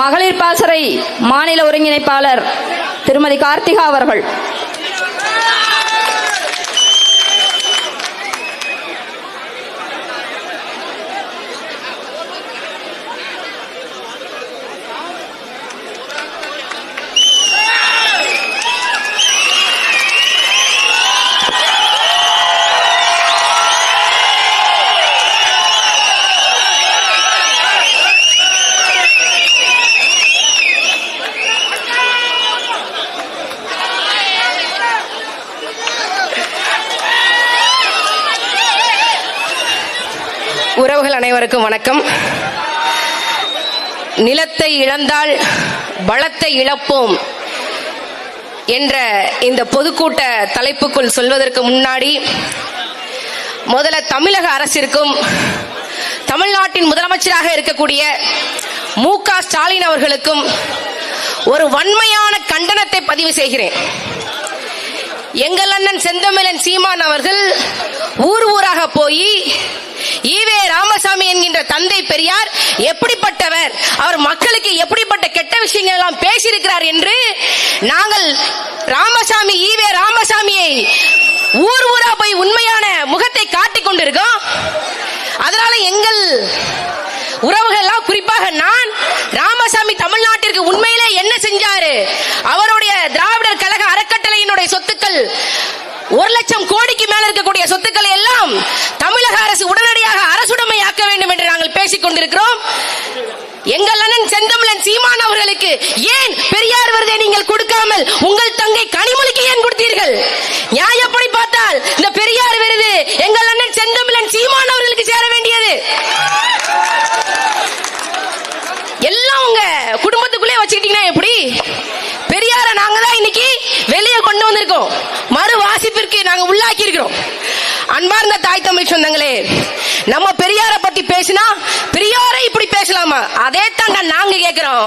மகளிர் பாசறை மாநில ஒருங்கிணைப்பாளர் திருமதி கார்த்திகா அவர்கள். உறவுகள் அனைவருக்கும் வணக்கம். நிலத்தை இழந்தால் பலத்தை இழப்போம் என்ற இந்த பொதுக்கூட்ட தலைப்புக்குள் சொல்வதற்கு முன்னாடி முதல்ல தமிழக அரசிற்கும் தமிழ்நாட்டின் முதலமைச்சராக இருக்கக்கூடிய மு க ஸ்டாலின் அவர்களுக்கும் ஒரு வன்மையான கண்டனத்தை பதிவு செய்கிறேன். எங்கள் அண்ணன் செந்தமிழன் சீமான் அவர்கள் ஊர் ஊராக போய் ஈவே ராமசாமி என்கின்ற தந்தை பெரியார் எப்படிப்பட்டவர்? அவர் மக்களுக்கு எப்படிப்பட்ட கெட்ட விஷயங்கள் எல்லாம் பேசியிருக்கிறார் என்று நாங்கள் ராமசாமி ஈவே ராமசாமியை ஊர் ஊரா போய் உண்மையான முகத்தை காட்டிக் கொண்டிருக்கோம். அதனால எங்கள் உறவுகள் எல்லாம் குறிப்பாக நான் ராமசாமி தமிழ்நாட்டிற்கு உண்மையிலே என்ன செஞ்சாரு அவருடைய திராவிடர் கழக அறக்கட்டளையினுடைய சொத்துக்கள் ஒரு லட்சம் கோடிக்கு மேல இருக்கக்கூடிய சொத்துக்களை எல்லாம் தமிழக அரசு உடனடியாக அரசுடைமையாக்க வேண்டும் என்று நாங்கள் பேசிக் கொண்டிருக்கிறோம். எங்கள் அண்ணன் செந்தமிழன் சீமான் அவர்களுக்கு ஏன் பெரியார் விருதை நீங்கள் கொடுக்காமல் உங்கள் தங்கை கனிமொழிக்கு ஏன் கொடுத்தீர்கள்? நியாயப்படி பார்த்தால் இந்த பெரியார் விருது எங்கள் அண்ணன் செந்தமிழன் சீமான் அவர்களுக்கு சேர வேண்டியது. எல்லாம் உங்க குடும்பத்துக்குள்ளே வச்சுக்கிட்டீங்கன்னா எப்படி? பெரியார நாங்க தான் இன்னைக்கு வெளியே கொண்டு வந்திருக்கோம். வாசிப்பிற்கு நாங்க உள்ளாக்கி இருக்கிறோம். அன்பார்ந்த தாய் தமிழ் சொந்தங்களே நம்ம பெரியார பத்தி பேசினா பெரியாரை இப்படி பேசலாமா? அதே தாங்க நாங்க கேக்குறோம்.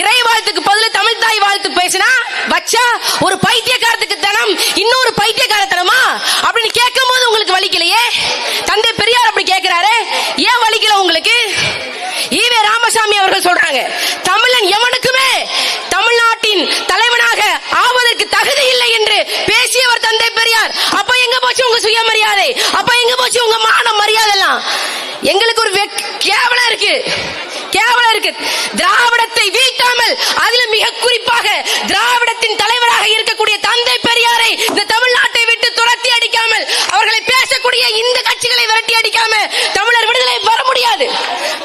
இறை வாழ்த்துக்கு பதிலு தமிழ் தாய் வாழ்த்து பேசினா வச்சா ஒரு பைத்தியக்காரத்துக்கு தனம் இன்னொரு பைத்தியக்காரத்தனமா? அப்படின்னு கேட்கும் போது உங்களுக்கு வலிக்கலையே? தந்தை பெரியார் அப்படி கேட்கிறாரு ஏன் வலிக்கல உங்களுக்கு? ஈவே ராமசாமி அவர்கள் சொல்றாங்க தமிழன் எவனுக்குமே தமிழ்நாட்டின் தலைவனாக ஆவதற்கு என்று பேசியவர் தந்தை பெரியார். அப்ப எங்க போச்சு உங்க சுயமரியாதை? அப்ப எங்க போச்சு உங்க மான மரியாதை எல்லாம் எங்களுக்கு ஒரு கேவலம் இருக்கு. கேவலம் இருக்கு. திராவிடத்தை வீட்டாமல் அதுல மிக குறிப்பாக திராவிடத்தின் தலைவராக இருக்கக்கூடிய தந்தை பெரியாரை இந்த தமிழ்நாட்டை விட்டு துரத்தி அடிக்காமல் அவர்களை பேசக்கூடிய இந்த கட்சிகளை விரட்டி அடிக்காம தமிழர் விடுதலை பெற முடியாது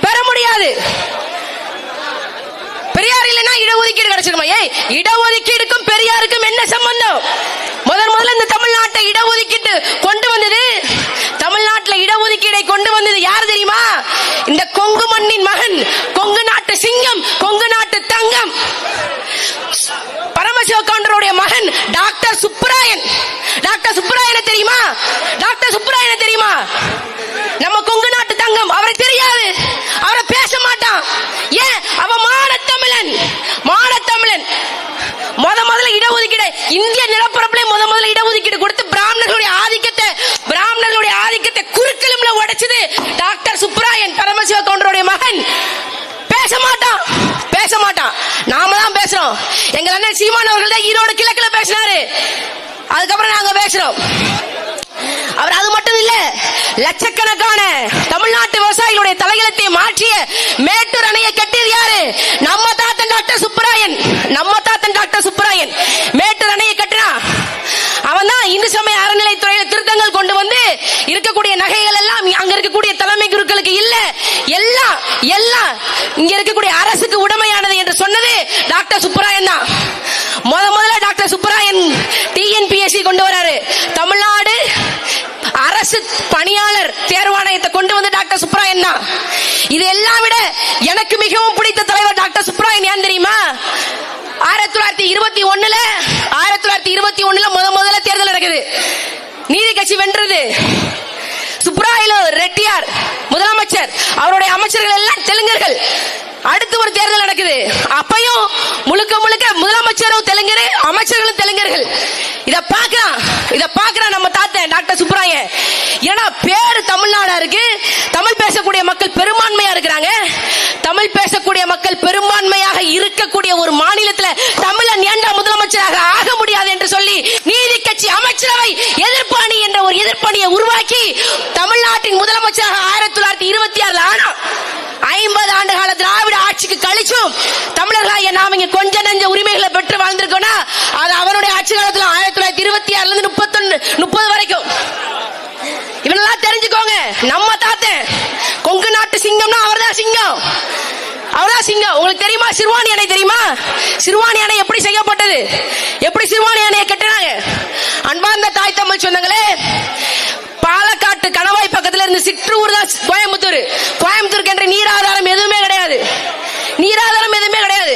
பெற முடியாது பெரியார் இல்லைன்னா ஏய் இடஒதுக்கீடுக்கும் பெரியாருக்கும் என்ன சம்பந்தம்? முதல் முதல்ல இந்த தமிழ்நாட்டை இடஒதுக்கீட்டு கொண்டு வந்தது. தமிழ்நாட்டில் இடஒதுக்கீடை கொண்டு வந்தது யார் தெரியுமா? இந்த கொங்கு மண்ணின் மகன் கொங்கு நாட்டு சிங்கம் கொங்கு நாட்டு தங்கம் பரமசிவ கவுண்டருடைய மகன் டாக்டர் சுப்பராயன் டாக்டர் சுப்பராயனை தெரியுமா டாக்டர் சுப்பராயனை தெரியுமா நம்ம கொங்கு நாட்டு தங்கம் அவரை தெரியாது அவரை பேச மாட்டான் ஏன் அவன் மானத்தமிழன் மானத்தமிழன் முத முதல்ல இடஒதுக்கீடு இந்திய நிலப்பரப்புல முத முதல்ல இடஒதுக்கீடு கொடுத்து பிராமணர்களுடைய ஆதிக்கத்தை பிராமணர்களுடைய ஆதிக்கத்தை குறுக்கலும்ல உடைச்சது டாக்டர் சுப்ராயன் பரமசிவ கவுண்டருடைய மகன். பேச மாட்டான். பேச மாட்டான். நாம தான் பேசுறோம். எங்க அண்ணன் சீமான் அவர்கள் தான் ஈரோடு கிழக்குல பேசினாரு. அதுக்கப்புறம் நாங்க பேசுறோம். அவர் அது மட்டும் இல்ல லட்சக்கணக்கான தமிழ்நாட்டு விவசாயிகளுடைய தலைகளத்தை மாற்றிய மேட்டூர் அணையை கட்டியது யாரு? நம்ம தாத்தன் டாக்டர் சுப்பராயன். நம்ம தாத்தன் டாக்டர் சுப்பராயன். மேட்டூர் அணையை கட்டினா அவன் தான் இந்து சமய அறநிலைத்துறையில திருத்தங்கள் கொண்டு வந்து இருக்கக்கூடிய நகைகள் எல்லாம் அங்க இருக்கக்கூடிய தலைமை குருக்களுக்கு இல்ல. எல்லாம் எல்லாம் இங்க இருக்கக்கூடிய அரசுக்கு உடமையானது என்று சொன்னது டாக்டர் சுப்பராயன் தான். முத முதல்ல டாக்டர் சுப்பராயன் டிஎன்பிஎஸ்சி கொண்டு வராரு. தமிழ்நாடு அரசு பணியாளர் தேர்வாணையத்தை கொண்டு வந்து டாக்டர் சுப்ராயன் தான். இது எல்லாம் விட எனக்கு மிகவும் பிடித்த தலைவர் டாக்டர் சுப்பராயன் ஏன் தெரியுமா ஆயிரத்தி தொள்ளாயிரத்தி இருபத்தி ஒண்ணுல ஆயிரத்தி தொள்ளாயிரத்தி இருபத்தி ஒண்ணுல முத முதல்ல தேர்தல் நடக்குது. நீதி கட்சி வென்றது. சுப்ராயலு ரெட்டியார் முதலமைச்சர் அவருடைய அமைச்சர்கள் எல்லாம் தெலுங்கர்கள். அடுத்து ஒரு தேர்தல் நடக்குது. அப்பையும் முழுக்க முழுக்க முதலமைச்சரும் தெலுங்கரு அமைச்சர்களும் தெலுங்கர்கள். இத பாக்குறான் இத பாக்குறான் நம்ம தாத்தன் டாக்டர் சுப்ராய. ஏன்னா பேரு தமிழ்நாடா இருக்கு. தமிழ் பேசக்கூடிய மக்கள் பெரும்பான்மையா இருக்கிறாங்க. தமிழ் பேசக்கூடிய மக்கள் பெரும்பான்மையாக இருக்கக்கூடிய ஒரு மாநிலத்துல தமிழன் ஏண்டா முதலமைச்சராக ஆக முடியாது என்று சொல்லி அமைச்சரவை எதிர்ப்பணி என்ற ஒரு எதிர்ப்பணியை உருவாக்கி தமிழ்நாட்டின் முதலமைச்சராக ஆயிரத்தி தொள்ளாயிரத்தி இருபத்தி ஆறுல ஆனா ஐம்பது ஆண்டு கால திராவிட ஆட்சிக்கு கழிச்சும் தமிழர்களாக நாம் இங்க கொஞ்ச நஞ்ச உரிமைகளை பெற்று வாழ்ந்திருக்கோம்னா அது அவருடைய ஆட்சி காலத்துல ஆயிரத்தி தொள்ளாயிரத்தி இருபத்தி ஆறுல இருந்து முப்பத்தொன்னு முப்பது வரைக்கும். இவனெல்லாம் தெரிஞ்சுக்கோங்க. நம்ம தாத்தன் கொங்கு நாட்டு சிங்கம்னா அவர்தான் சிங்கம். உங்களுக்கு தெரியுமா? சிறுவாணி அணை தெரியுமா? சிறுவாணி அணை எப்படி செய்யப்பட்டது? எப்படி சிறுவாணி அணையை கட்டினாங்க? அன்பார்ந்த தாய் தமிழ் சொந்தங்களே பாலக்காட்டு கணவாய் பக்கத்துல இருந்து சிற்றூர் தான் கோயம்புத்தூர். கோயம்புத்தூருக்கு என்ற நீராதாரம் எதுவுமே கிடையாது. நீராதாரம் எதுவுமே கிடையாது.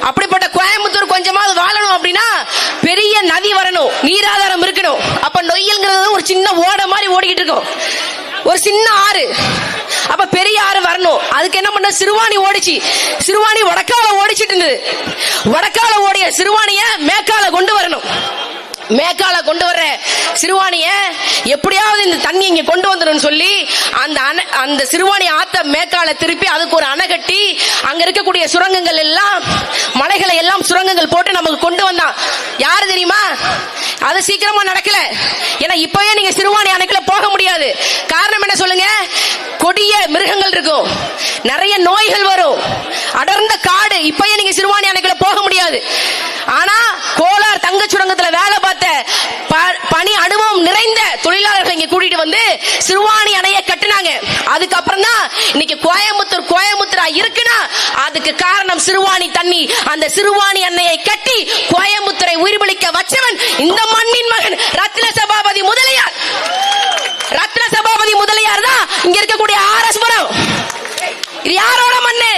அப்படிப்பட்ட கோயம்புத்தூர் கொஞ்சமாவது வாழணும் அப்படின்னா பெரிய நதி வரணும். நீராதாரம் இருக்கணும். அப்ப நொய்யல்ங்கிறது ஒரு சின்ன ஓட மாதிரி ஓடிக்கிட்டு இருக்கும். ஒரு சின்ன ஆறு. அப்ப பெரிய ஆறு வரணும். அதுக்கு என்ன பண்ண சிறுவாணி ஓடிச்சு. சிறுவாணி வடக்கால ஓடிச்சிட்டு இருந்தது. வடக்கால ஓடிய சிறுவாணிய மேற்கால கொண்டு வரணும். மேக்கால கொண்டு வர்ற சிறுவாணிய எப்படியாவது இந்த தண்ணி இங்க கொண்டு வந்துடும் சொல்லி அந்த அணை அந்த சிறுவாணி ஆத்த மேக்கால திருப்பி அதுக்கு ஒரு அணை கட்டி அங்க இருக்கக்கூடிய சுரங்கங்கள் எல்லாம் மலைகளை எல்லாம் சுரங்கங்கள் போட்டு நமக்கு கொண்டு வந்தான். யாரு தெரியுமா? அது சீக்கிரமா நடக்கல. ஏன்னா இப்பவே நீங்க சிறுவாணி அணைக்குள்ள போக முடியாது. காரணம் என்ன சொல்லுங்க? கொடிய மிருகங்கள் இருக்கும். நிறைய நோய்கள் வரும். அடர்ந்த காடு. இப்பயே நீங்க சிறுவாணி அணைக்குள்ள போக முடியாது. ஆனா கோலார் தங்க சுரங்கத்துல வேலை பணி அனுபவம் நிறைந்த தொழிலாளர்கள் இங்க கூட்டிட்டு வந்து சிறுவாணி அணையை கட்டினாங்க. அதுக்கப்புறம் தான் இன்னைக்கு கோயம்புத்தூர் கோயம்புத்தூரா இருக்குன்னா அதுக்கு காரணம் சிறுவாணி தண்ணி. அந்த சிறுவாணி அன்னையை கட்டி கோயம்புத்தூரை உயிர்பலிக்க வச்சவன் இந்த மண்ணின் மகன் ரத்ன சபாபதி முதலியார். ரத்ன சபாபதி முதலியார் தான் இங்க இருக்கக்கூடிய ஆர்எஸ் புரம். இது யாரோட மண்ணு?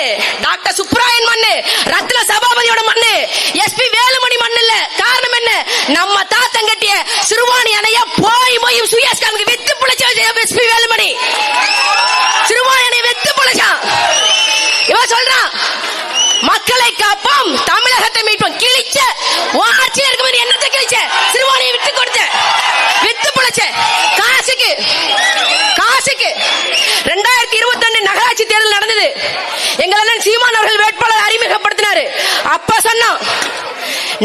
டாக்டர் சுப்ராயன் மண்ணு. ரத்ன சபா மண்ணு எஸ்பி வேலுமணி மண்ணு இல்ல காரணம் என்ன நம்ம தாத்தன் கட்டிய சிறுவாணி அணைய போய் போய் சுயஸ்கானுக்கு வித்து பிழைச்ச எஸ்பி வேலுமணி சிறுவாணி அணைய வித்து பிழைச்சான் இவன் சொல்றான் மக்களை காப்போம் தமிழகத்தை மீட்போம் கிழிச்ச உன் ஆட்சியில் இருக்கும்போது என்னத்தை கிழிச்ச சிறுவாணியை விட்டு கொடுத்த வித்து பிழைச்ச காசுக்கு காசுக்கு ரெண்டாயிரத்தி இருபத்தி ரெண்டு நகராட்சி தேர்தல் நடந்தது எங்கள் அண்ணன் சீமான் அவர்கள் வேட்பாளர் அறிமுகப்படுத்தினாரு வேண்டாம்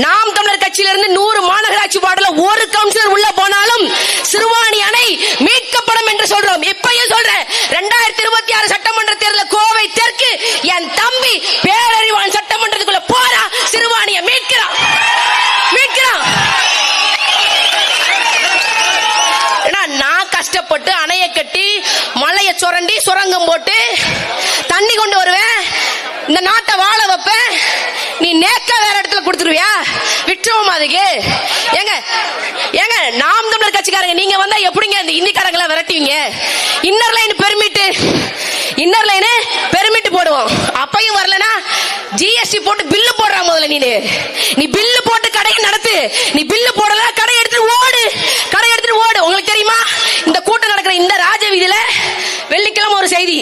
நாம் தமிழர் கட்சியிலிருந்து நூறு மாநகராட்சி வார்டுல ஒரு கவுன்சிலர் உள்ள போனாலும் சிறுவாணி அணை மீட்கப்படும் என்று சொல்றோம். இப்பயும் சொல்றேன் ரெண்டாயிரத்தி இருபத்தி ஆறு சட்டமன்ற தேர்தல் கோவை தெற்கு என் தம்பி பேரறிவான் சட்டமன்றத்துக்குள்ள போறா சிறுவாணியை மீட்கிறான் மீட்கிறான் ஏன்னா நான் கஷ்டப்பட்டு அணைய கட்டி மலையை சுரண்டி சுரங்கம் போட்டு தண்ணி கொண்டு வருவேன் இந்த நாட்டை வாழ வைப்ப நீ நேக்க வேற இடத்துல கொடுத்துருவியா? விட்டுருவோம் அதுக்கு. ஏங்க ஏங்க நாம் தமிழர் கட்சிக்காரங்க நீங்க வந்தா எப்படிங்க இந்த இந்திக்காரங்களை விரட்டுவீங்க? Inner line permit inner line permit போடுவோம். அப்பையும் வரலனா ஜிஎஸ்டி போட்டு பில்லு போடுற முதல்ல நீ நீ பில்லு போட்டு கடையை நடத்து. நீ பில்லு போடல கடை எடுத்துட்டு ஓடு. கடை எடுத்துட்டு ஓடு. உங்களுக்கு தெரியுமா? இந்த கூட்டம் நடக்கிற இந்த ராஜ வீதியில வெள்ளிக்கிழமை ஒரு செய்தி.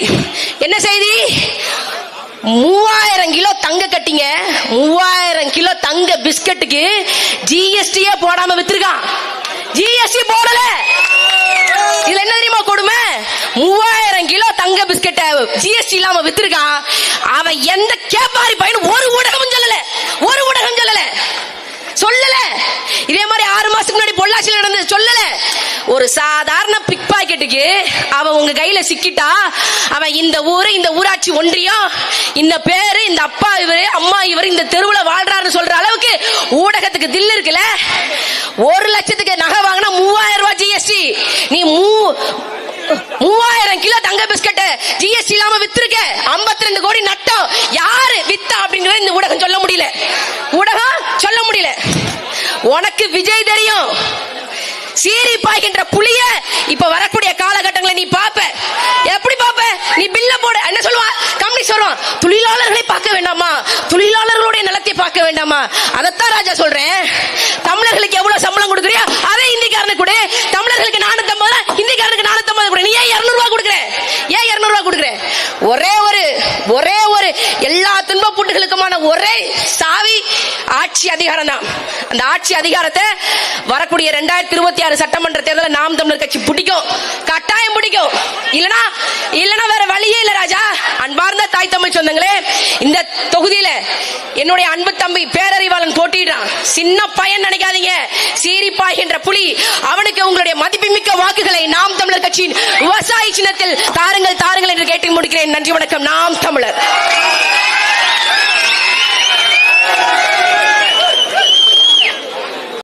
என்ன செய்தி? மூவாயிரம் கிலோ தங்க கட்டிங்க. மூவாயிரம் கிலோ தங்க பிஸ்கட்டுக்கு ஜிஎஸ்டியே போடாம வித்துருக்கான். ஜிஎஸ்டி போடல. இதுல என்ன தெரியுமா கொடுமை? மூவாயிரம் கிலோ தங்க பிஸ்கட்ட ஜிஎஸ்டி இல்லாம வித்திருக்கான். அவன் எந்த கேப்பாரி பையன் ஒரு ஊடகமும் சொல்லல. ஒரு ஊடகம் சொல்லல. சொல்லல. இதே மாதிரி ஆறு மாசத்துக்கு முன்னாடி பொள்ளாச்சியில் நடந்தது சொல்லல. ஒரு சாதாரண பிக் பாக்கெட்டுக்கு அவன் உங்க கையில சிக்கிட்டா அவன் இந்த ஊரு இந்த ஊராட்சி ஒன்றியம் இந்த பேரு இந்த அப்பா இவரு அம்மா இவர் இந்த தெருவுல வாழ்றாருன்னு சொல்ற அளவுக்கு ஊடகத்துக்கு தில் இருக்குல்ல? ஒரு லட்சத்துக்கு நகை வாங்கினா மூவாயிரம் ரூபாய் ஜிஎஸ்டி நீ மூ மூவாயிரம் கிலோ தங்க பிஸ்கட் ஜிஎஸ்டி இல்லாம வித்திருக்க. 52 ரெண்டு கோடி நட்டம். யாரு வித்தா அப்படிங்கிற இந்த ஊடகம் சொல்ல முடியல. ஊடகம் சொல்ல முடியல. உனக்கு விஜய் தெரியும். சீறி பாய்கின்ற புளிய இப்ப வரக்கூடிய காலகட்டங்களை நீ பாப்ப. எப்படி பாப்ப? நீ பில்ல போடு. என்ன சொல்லுவான் கம்பெனி சொல்லுவான் தொழிலாளர்களை பார்க்க வேண்டாமா? தொழிலாளர்களுடைய நிலத்தை பார்க்க வேண்டாமா? அதைத்தான் ராஜா சொல்றேன். தமிழர்களுக்கு எவ்வளவு சம்பளம் கொடுக்குறியோ அதே இந்திக்காரனுக்கு கொடு. தமிழர்களுக்கு நானூத்தி ஐம்பது இந்திக்காரனுக்கு நானூத்தி ஐம்பது கொடு. நீ ஏன் இருநூறு ரூபா கொடுக்குற? ஏன் இருநூறு ரூபா கொடுக்குற? ஒரே ஒரு ஒரே ஒரு எல்லா துன்ப புட்டுகளுக்குமான ஒரே சாவி ஆட்சி அதிகாரம் தான் அந்த ஆட்சி அதிகாரத்தை வரக்கூடிய ரெண்டாயிரத்தி இருபத்தி ஆறு சட்டமன்ற தேர்தலில் நாம் தமிழர் கட்சி பிடிக்கும். கட்டாயம் பிடிக்கும். இல்லனா இல்லனா வேற வழியே இல்ல ராஜா. அன்பார்ந்த தாய் தமிழ் சொந்தங்களே இந்த தொகுதியில என்னுடைய அன்பு தம்பி பேரறிவாளன் போட்டிடுறான் சின்ன பையன் நினைக்காதீங்க. சீரிப்பாய் என்ற புலி அவனுக்கு உங்களுடைய மதிப்புமிக்க வாக்குகளை நாம் தமிழர் கட்சியின் விவசாய சின்னத்தில் தாருங்கள் தாருங்கள் என்று கேட்டு முடிக்கிறேன். நன்றி வணக்கம். நாம் தமிழர்.